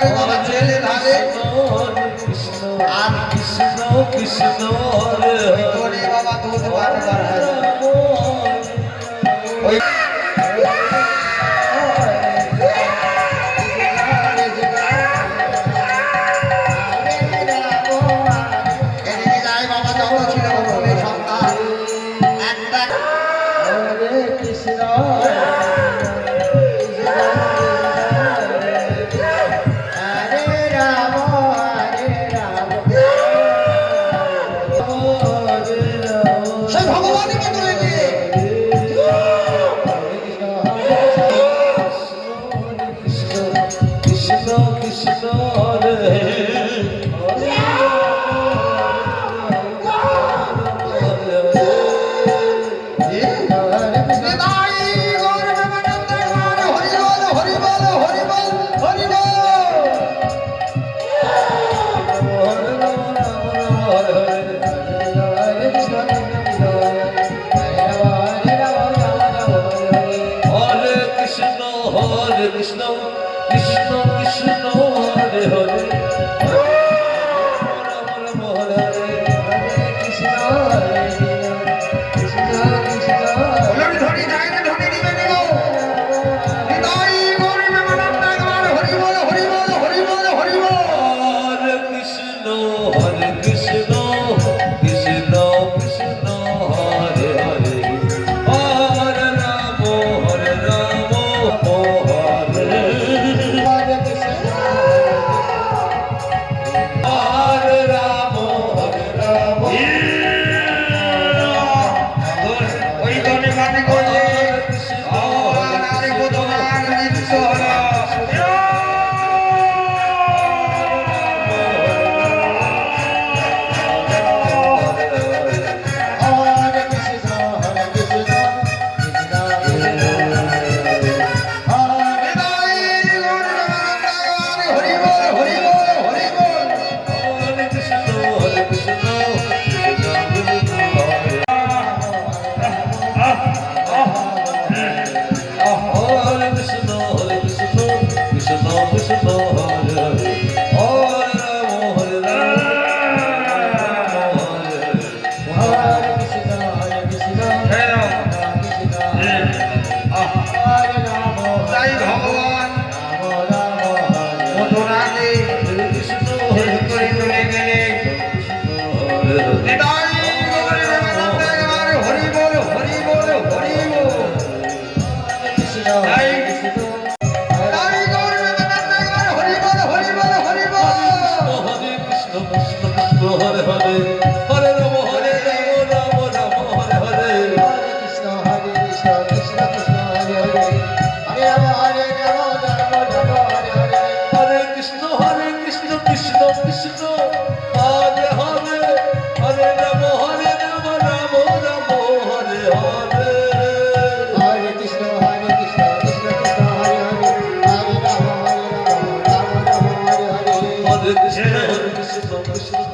করে বাবা জেলে ধারে আর কৃষ্ণ কৃষ্ণ করে বাবা দুধ বার করা ওই সেই ভগবানকে তুলে নিয়ে হরে কৃষ্ণ।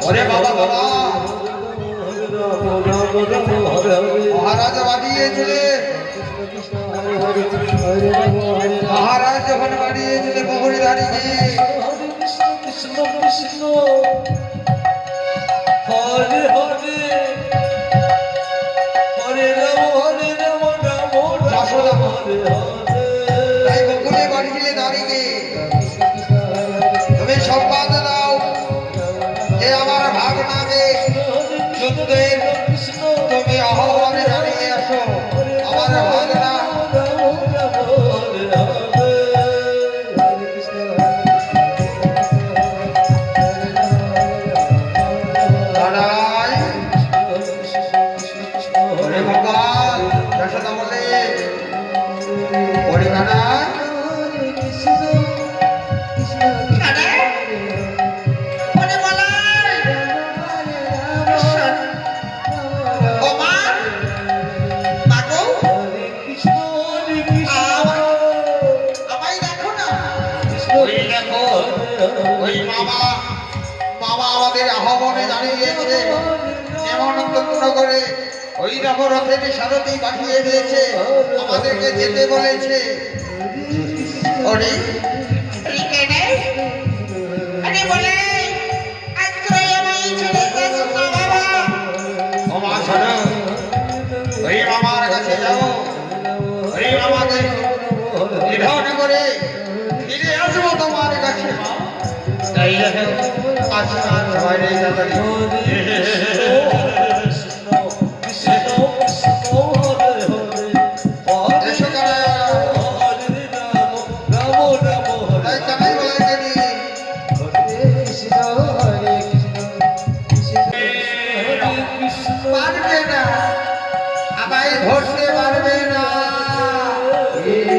ওরে বাবা বাবা। মহারাজ বাড়িয়েছিলেন মহারাজ যখন বাড়িয়েছিলেন প্রহরী দাঁড়িয়ে কৃষ্ণ কৃষ্ণ হরে। ওই বাবা। বাবা আমাদের আহ্বানে দাঁড়িয়ে গেছে এমন করে হরিনাম রথের সারথি পাঠিয়ে দিয়েছে। আমাদেরকে যেতে বলেছে। হরি? আমার কাছে যাও। আমাদের আমাকে নিধন করে ফিরে আসব তোমার কাছে। আমায় ধরতে পারবে না এই